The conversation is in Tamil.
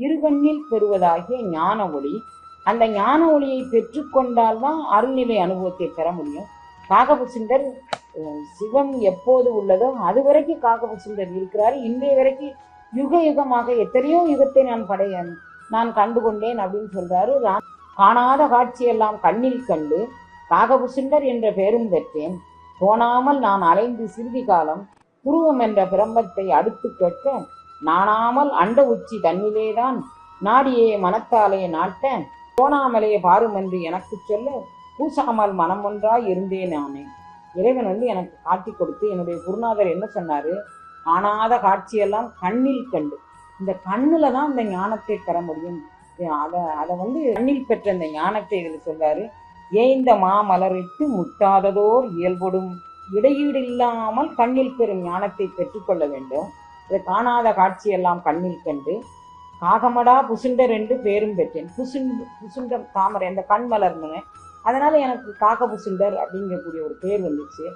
இருகண்ணில் பெறுவதாகிய ஞான ஒளி. அந்த ஞான ஒளியை பெற்றுக்கொண்டால்தான் அருள்நிலை அனுபவத்தை பெற முடியும். காகப சுந்தர் சிவம் எப்போது உள்ளதோ அது வரைக்கும் காகபுசுண்டர் இருக்கிறார். இன்றைய வரைக்கும் யுக யுகமாக எத்தனையோ யுகத்தை நான் படைய நான் கண்டு கொண்டேன் அப்படின்னு சொல்றாரு. ரா- காணாத காட்சியெல்லாம் கண்ணில் கண்டு காகபுசுண்டர் என்ற பெயரும் பெற்றேன். தோணாமல் நான் அலைந்து சிறிது காலம் புருவம் என்ற பிரம்பத்தை அடுத்து கேட்க நாணாமல் அண்ட உச்சி தன்னிலேதான் நாடியே மனத்தாலே நாட்ட போனாமலே பாரும் என்று எனக்கு சொல்ல பூசாமல் மனம் ஒன்றாய் இருந்தேன் நானே. இறைவன் வந்து எனக்கு காட்டி கொடுத்து என்னுடைய குருநாதர் என்ன சொன்னாரு? காணாத காட்சியெல்லாம் கண்ணில் கண்டு. இந்த கண்ணில் தான் இந்த ஞானத்தை பெற முடியும். அதை அதை வந்து கண்ணில் பெற்ற இந்த ஞானத்தை இதில் சொல்றாரு. ஏய்ந்த மாமலரிட்டு முட்டாததோர் இயல்படும். இடையீடு இல்லாமல் கண்ணில் பெறும் ஞானத்தை பெற்றுக்கொள்ள வேண்டும். இதை காணாத காட்சியெல்லாம் கண்ணில் கண்டு காகமடா புசுண்டர் என்று பேரும் பெற்றேன். புசுண்டு புசுண்டர் தாமரை அந்த கண் மலர்னு அதனால எனக்கு காக புசுண்டர் அப்படிங்கக்கூடிய ஒரு பேர் வந்துச்சு.